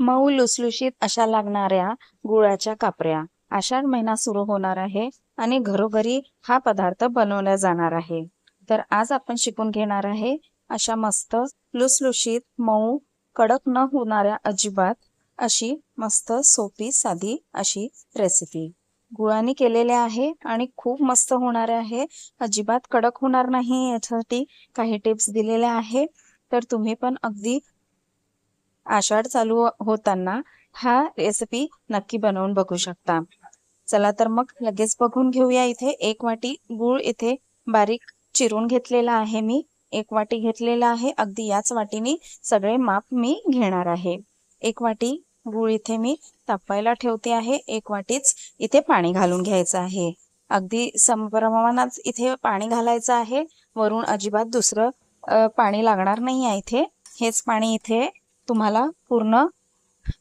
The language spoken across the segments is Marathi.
मऊ लुसलुशीत अशा लागणाऱ्या गुळाच्या कापऱ्या. आषाढ महिना सुरू होणार आहे आणि घरोघरी हा पदार्थ बनवला जाणार आहे. तर आज आपण शिकून घेणार आहे अशा मस्त लुसलुशीत मऊ कडक न होणाऱ्या अजिबात अशी मस्त सोपी साधी अशी रेसिपी गुळाने केलेले आहे आणि खूप मस्त होणार आहे. अजिबात कडक होणार नाही याच्यासाठी काही टिप्स दिलेल्या आहे. तर तुम्ही पण अगदी आषाढ चालू होताना हा रेसिपी नक्की बनवून बघू शकता. चला तर मग लगेच बघून घेऊया इथे. एक वाटी गूळ इथे बारीक चिरून घेतलेला आहे मी. एक वाटी घेतलेला आहे. अगदी याच वाटीने सगळे माप मी घेणार आहे. एक वाटी गूळ इथे मी तापायला ठेवते आहे. एक वाटीच इथे पाणी घालून घ्यायचं आहे. अगदी समप्रमाणात इथे पाणी घालायचं आहे. वरून अजिबात दुसरं पाणी लागणार नाही आहे इथे. हेच पाणी इथे तुम्हाला पूर्ण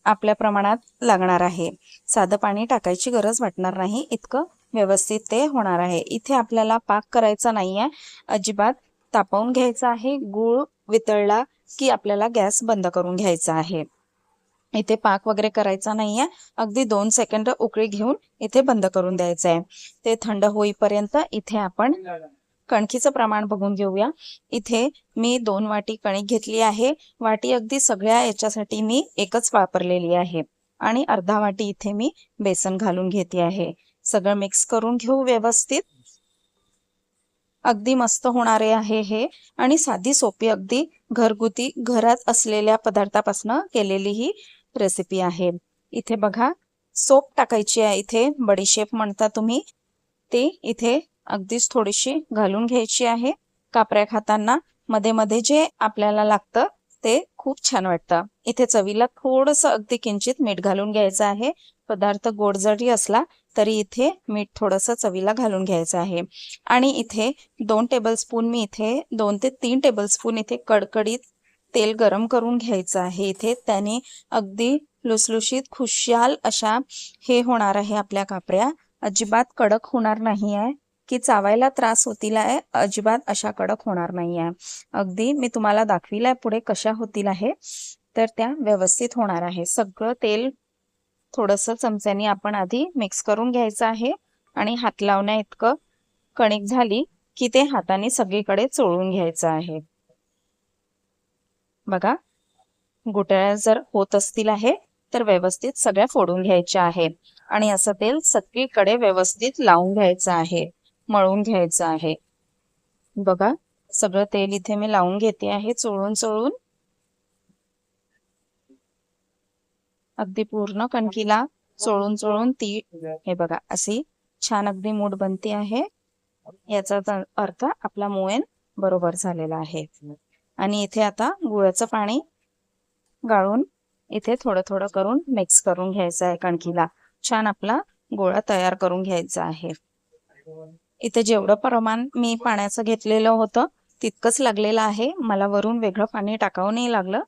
आपल्या प्रमाणात लागणार आहे. साधं पाणी टाकायची गरज वाटणार नाही. इतकं व्यवस्थित ते होणार आहे. इथे आपल्याला पाक करायचा नाही आहे अजिबात तापवून घ्यायचा आहे. गूळ वितळला की आपल्याला गॅस बंद करून घ्यायचा आहे. इथे पाक वगैरे करायचा नाहीये. अगदी दोन सेकंड उकळी घेऊन इथे बंद करून द्यायचं आहे ते थंड होईपर्यंत इथे आपण कणकीचं प्रमाण बघून घेऊया. इथे मी दोन वाटी कणिक घेतली आहे. वाटी अगदी सगळ्या याच्यासाठी मी एकच वापरलेली आहे. आणि अर्धा वाटी इथे मी बेसन घालून घेते आहे. सगळं मिक्स करून घेऊ व्यवस्थित. अगदी मस्त होणारे आहे हे. आणि साधी सोपी अगदी घरगुती घरात असलेल्या पदार्थापासून केलेली ही रेसिपी आहे. इथे बघा सोप टाकायची आहे. इथे बडीशेप म्हणता तुम्ही. ते इथे अगदीच थोडीशी घालून घ्यायची आहे. कापऱ्या खाताना मध्ये मध्ये जे आपल्याला लागतं ते खूप छान वाटतं. इथे चवीला थोडस अगदी किंचित मीठ घालून घ्यायचं आहे. पदार्थ गोड जरी असला तरी इथे मीठ थोडस चवीला घालून घ्यायचं आहे. आणि इथे दोन टेबलस्पून मी इथे दोन ते तीन टेबलस्पून इथे कडकडीत तेल गरम करून घ्यायचं आहे. इथे त्याने अगदी लुसलुशीत खुशाल अशा हे होणार आहे आपल्या कापऱ्या. अजिबात कडक होणार नाही आहे. की चावायला त्रास होतील आहे अजिबात अशा कडक होणार नाही आहे अगदी मी तुम्हाला दाखविलाय पुढे कशा होतील आहे. तर त्या व्यवस्थित होणार आहे. सगळं तेल थोडस चमच्यानी आपण आधी मिक्स करून घ्यायचं आहे. आणि हात लावण्या इतकं कणिक झाली की ते हाताने सगळीकडे चोळून घ्यायचं आहे. बघा गुटळ्या जर होत असतील आहे तर व्यवस्थित सगळ्या फोडून घ्यायच्या आहे आणि असं तेल सगळीकडे व्यवस्थित लावून घ्यायचं आहे. मळून घ्यायचं आहे. बघा सगळं तेल इथे मी लावून घेते आहे चोळून चोळून. अगदी पूर्ण कणकीला चोळून चोळून ती हे बघा अशी छान अगदी मूठ बनते आहे. याचा अर्थ आपला मोयन बरोबर झालेला आहे. आणि इथे आता गुळाचं पाणी गाळून इथे थोडं थोडं करून मिक्स करून घ्यायचं आहे कणकीला. छान आपला गोळा तयार करून घ्यायचा आहे. इथे जेवढं प्रमाण मी पाण्याचं घेतलेलं होतं तितकंच लागलेलं आहे. मला वरून वेगळं पाणी टाकावं नाही लागलं.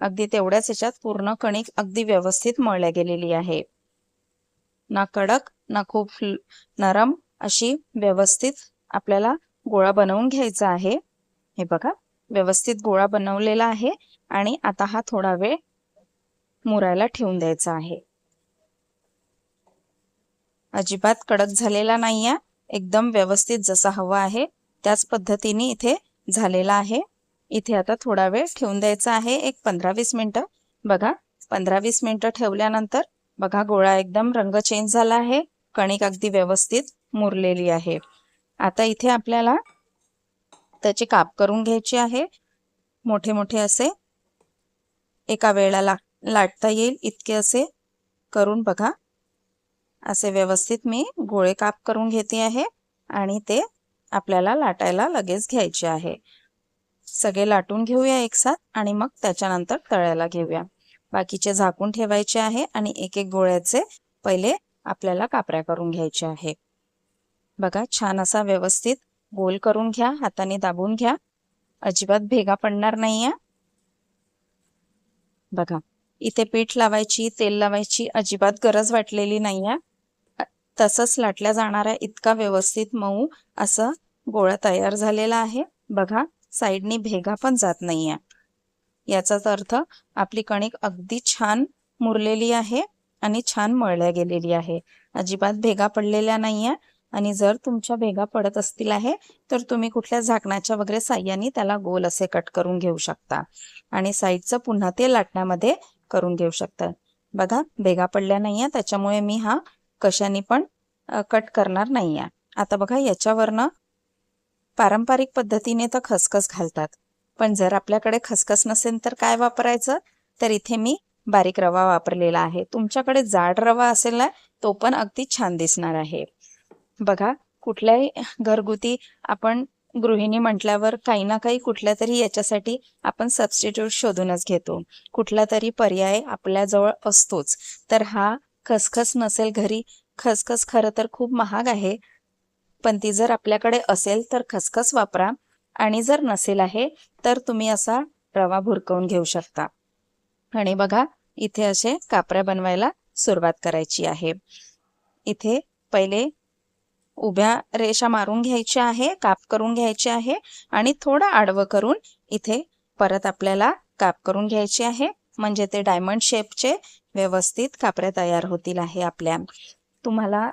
अगदी तेवढ्याच याच्यात पूर्ण कणिक अगदी व्यवस्थित मळल्या गेलेली आहे. ना कडक ना खूप नरम अशी व्यवस्थित आपल्याला गोळा बनवून घ्यायचा आहे. हे बघा व्यवस्थित गोळा बनवलेला आहे आणि आता हा थोडा वेळ मुरायला ठेवून द्यायचा आहे. अजिबात कडक झालेला नाहीये. एकदम व्यवस्थित जसा हवा आहे त्याच पद्धतीने इथे झालेला आहे. इथे आता थोडा वेळ ठेवून द्यायचा आहे एक पंधरा वीस मिनटं. बघा पंधरा वीस मिनटं ठेवल्यानंतर बघा गोळा एकदम रंग चेंज झाला आहे कणिक अगदी व्यवस्थित मुरलेली आहे. आता इथे आपल्याला त्याचे काप करून घ्यायचे आहे. मोठे मोठे असे एका वेळेला लाटता येईल इतके असे करून बघा. असे व्यवस्थित मी गोळे काप करून घेते आहे आणि ते आपल्याला लाटायला लगेच घ्यायचे आहे. सगळे लाटून घेऊया एक साथ आणि मग त्याच्यानंतर तळ्याला घेऊया. बाकीचे झाकून ठेवायचे आहे आणि एक एक गोळ्याचे पहिले आपल्याला कापऱ्या करून घ्यायचे आहे. बघा छान असा व्यवस्थित गोल करून घ्या हाताने दाबून घ्या. अजिबात भेगा पडणार नाहीये. बघा इथे पीठ लावायची तेल लावायची अजिबात गरज वाटलेली नाहीये. तसंच लाटल्या जाणाऱ्या इतका व्यवस्थित मऊ असं गोळा तयार झालेला आहे. बघा साईडनी भेगा पण जात नाहीये. याचाच अर्थ आपली कणिक अगदी छान मुरलेली आहे आणि छान मळल्या गेलेली आहे. अजिबात भेगा पडलेल्या नाहीये आणि जर तुमच्या भेगा पडत असतील आहे तर तुम्ही कुठल्या झाकणाच्या वगैरे साह्याने त्याला गोल असे कट करून घेऊ शकता. आणि साईडचं पुन्हा ते लाटण्यामध्ये करून घेऊ शकता. बघा भेगा पडल्या नाहीये त्याच्यामुळे मी हा कशाने पण कट करणार नाहीये. आता बघा याच्यावरनं पारंपरिक पद्धतीने तर खसखस घालतात. पण जर आपल्याकडे खसखस नसेल तर काय वापरायचं? तर इथे मी बारीक रवा वापरलेला आहे. तुमच्याकडे जाड रवा असेल ना तो पण अगदी छान दिसणार आहे. बघा कुठल्याही घरगुती आपण गृहिणी म्हटल्यावर काही ना काही कुठल्या तरी याच्यासाठी आपण सबस्टिट्यूट शोधूनच घेतो. कुठला तरी पर्याय आपल्याजवळ असतोच. तर हा खसखस नसेल घरी खसखस खरं तर खूप महाग आहे. पण ती जर आपल्याकडे असेल तर खसखस वापरा. आणि जर नसेल आहे तर तुम्ही असा रवा भुरकवून घेऊ शकता. आणि बघा इथे असे कापऱ्या बनवायला सुरुवात करायची आहे. इथे पहिले उभ्या रेषा मारून घ्यायच्या आहे काप करून घ्यायचे आहे. आणि थोडं आडवं करून इथे परत आपल्याला काप करून घ्यायचे आहे. म्हणजे ते डायमंड शेपचे व्यवस्थित कापऱ्या तयार होतील आहे आपल्या. तुम्हाला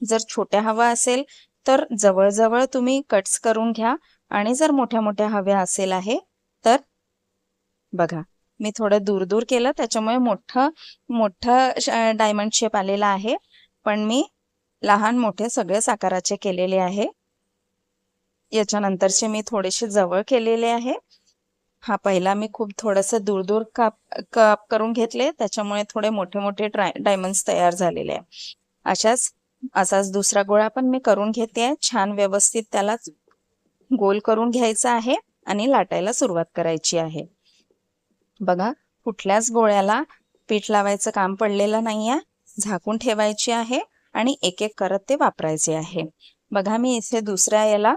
जर छोट्या हवा असेल तर जवळजवळ तुम्ही कट्स करून घ्या आणि जर मोठ्या मोठ्या हव्या असेल आहे तर बघा. मी थोडं दूर दूर केलं त्याच्यामुळे मोठं मोठं डायमंड शेप आलेला आहे. पण मी लहान मोठे सगळेच आकाराचे केलेले आहे. याच्यानंतरचे मी थोडेसे जवळ केलेले आहे. हा पहिला मी खूप थोडस दूर दूर काप काप करून घेतले. त्याच्यामुळे थोडे मोठे मोठे डायमंड्स तयार झालेले आहे. अशाच असाच दुसरा गोळा पण मी करून घेते. छान व्यवस्थित त्याला गोल करून घ्यायचा आहे आणि लाटायला सुरुवात करायची आहे. बघा कुठल्याच गोळ्याला पीठ लावायचं काम पडलेलं नाहीये. झाकून ठेवायची आहे आणि एक एक करत ते वापरायचे आहे. बघा मी इथे दुसऱ्या याला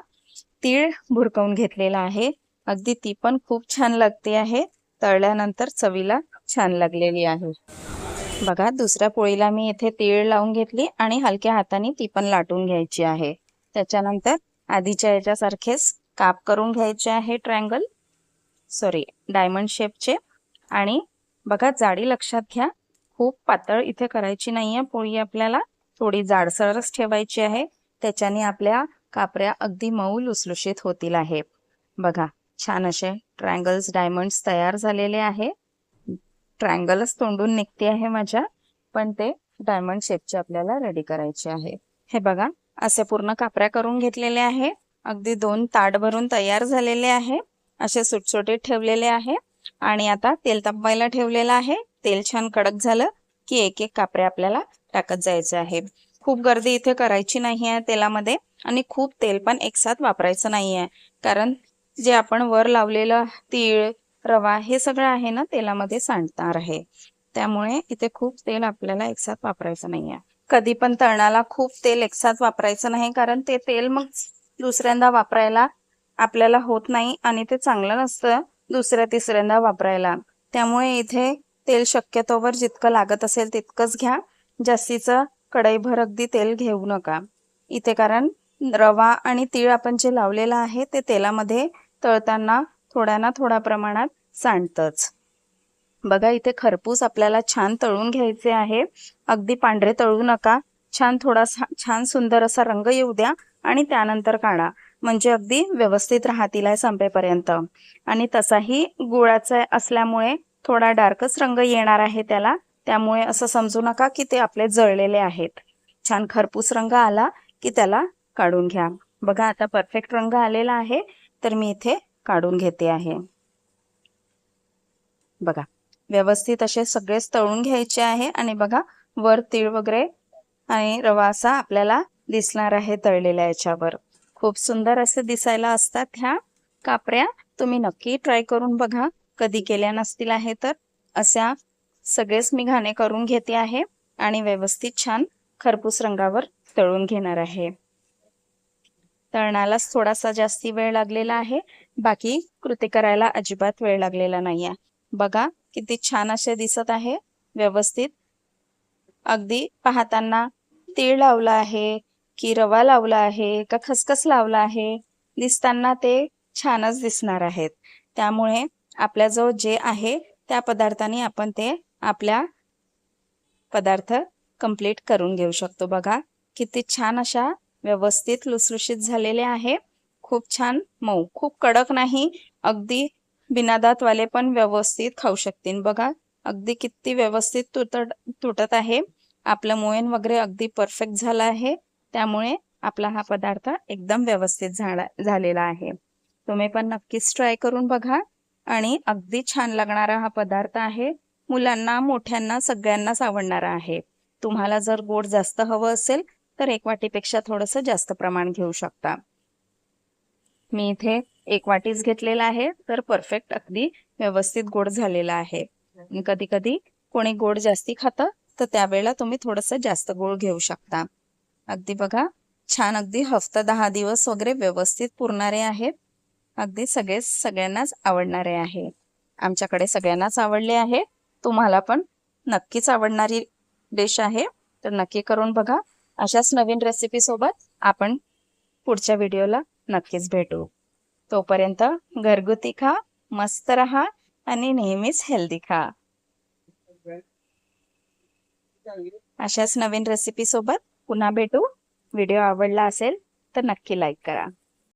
तीळ भुरकवून घेतलेला आहे. अगदी ती पण खूप छान लागते आहे. तळल्यानंतर चवीला छान लागलेली आहे. बघा दुसऱ्या पोळीला मी इथे तीळ लावून घेतली आणि हलक्या हाताने ती पण लाटून घ्यायची आहे. त्याच्यानंतर आधीच्या याच्यासारखेच काप करून घ्यायचे आहे ट्रँगल सॉरी डायमंड शेपचे. आणि बघा जाडी लक्षात घ्या खूप पातळ इथे करायची नाहीये पोळी आपल्याला. थोडी जाडसरच ठेवायची आहे. त्याच्याने आपल्या कापऱ्या अगदी मऊ लुसलुशीत होतील आहे. बघा छान असे ट्रँगल्स डायमंड्स तयार झालेले आहे. ट्रायंगलच तोंडून निघते आहे माझ्या पण ते डायमंड शेपचे आपल्याला रेडी करायचे आहे. हे बघा असे पूर्ण कापऱ्या करून घेतलेले आहे. अगदी दोन ताट भरून तयार झालेले आहे. असे सुटसुटीत ठेवलेले आहे. आणि आता तेल तापवायला ठेवलेलं आहे. तेल छान कडक झालं की एक एक कापरे आपल्याला टाकत जायचे आहे. खूप गर्दी इथे करायची नाही आहे तेलामध्ये आणि खूप तेल पण एकसाथ वापरायचं नाही आहे कारण जे आपण वर लावलेलं तीळ रवा हे सगळं आहे ना तेलामध्ये सांडणार आहे. त्यामुळे इथे खूप तेल आपल्याला एकसाथ वापरायचं नाहीये. कधी पण तळणाला खूप तेल एकसाथ वापरायचं नाही कारण ते तेल मग दुसऱ्यांदा वापरायला आपल्याला होत नाही आणि ते चांगलं नसतं दुसऱ्या तिसऱ्यांदा वापरायला. त्यामुळे इथे तेल शक्यतोवर जितकं लागत असेल तितकंच घ्या. जास्तीचं कढईभर अगदी तेल घेऊ नका. इथे कारण रवा आणि तीळ आपण जे लावलेलं आहे ते तेलामध्ये तळताना थोड्या ना थोड्या प्रमाणात सांडतच. बघा इथे खरपूस आपल्याला छान तळून घ्यायचे आहे. अगदी पांढरे तळू नका. छान थोडासा छान सुंदर असा रंग येऊ द्या आणि त्यानंतर काढा. म्हणजे अगदी व्यवस्थित राहतील आहे संपेपर्यंत. आणि तसाही गुळाचा असल्यामुळे थोडा डार्कच रंग येणार आहे त्याला. त्यामुळे असं समजू नका की ते आपले जळलेले आहेत. छान खरपूस रंग आला की त्याला काढून घ्या. बघा आता परफेक्ट रंग आलेला आहे. तर मी इथे काढून घेते आहे. बघा व्यवस्थित असे सगळेच तळून घ्यायचे आहे आणि बघा वर तीळ वगैरे आणि रवा असा आपल्याला दिसणार आहे तळलेल्या याच्यावर. खूप सुंदर असे दिसायला असतात ह्या कापऱ्या. तुम्ही नक्की ट्राय करून बघा कधी केल्या नसतील आहे तर. अशा सगळेच मी घाणे करून घेते आहे आणि व्यवस्थित छान खरपूस रंगावर तळून घेणार आहे. तळणालाच थोडासा जास्ती वेळ लागलेला आहे. बाकी कृती करायला अजिबात वेळ लागलेला नाहीये. बघा किती छान असे दिसत आहे. व्यवस्थित. अगदी पाहताना तीळ लावला आहे की रवा लावला आहे का खसखस लावला आहे दिसताना ते छानच दिसणार आहेत. त्यामुळे आपल्याजवळ जे आहे त्या पदार्थाने आपण ते आपल्या पदार्थ कंप्लीट करून घेऊ शकतो. बघा किती छान अशा व्यवस्थित लुसलुशीत झालेले आहे. खूप छान मऊ खूप कडक नाही अगदी बिनादातवाले पण व्यवस्थित खाऊ शकतील. बघा अगदी किती व्यवस्थित तुटत तुटत आहे. आपलं मोयन वगैरे अगदी परफेक्ट झालं आहे. त्यामुळे आपला हा पदार्थ एकदम व्यवस्थित झाला झालेला आहे. तुम्ही पण नक्कीच ट्राय करून बघा. आणि अगदी छान लागणारा हा पदार्थ आहे. मुलांना मोठ्यांना सगळ्यांनाच आवडणारा आहे. तुम्हाला जर गोड जास्त हवं असेल तर एक वाटीपेक्षा थोडंसं जास्त प्रमाण घेऊ शकता. मी इथे एक वाटीच घेतलेला आहे तर परफेक्ट अगदी व्यवस्थित गोड झालेला आहे. कधी कधी कोणी गोड जास्ती खातं तर त्यावेळेला तुम्ही थोडंसं जास्त गोड घेऊ शकता. अगदी बघा छान अगदी हफ्ता दहा दिवस वगैरे व्यवस्थित पुरणारे आहेत. अगदी सगळे सगळ्यांनाच आवडणारे आहे. आमच्याकडे सगळ्यांनाच आवडले आहे. तुम्हाला पण नक्कीच आवडणारी डिश आहे. तर नक्की करून बघा. अशाच नवीन रेसिपी सोबत आपण पुढच्या व्हिडिओला नक्कीच भेटू. तोपर्यंत घरगुती खा मस्त रहा आणि नेहमीच हेल्दी खा. अशाच नवीन रेसिपी सोबत पुन्हा भेटू. व्हिडिओ आवडला असेल तर नक्की लाईक करा.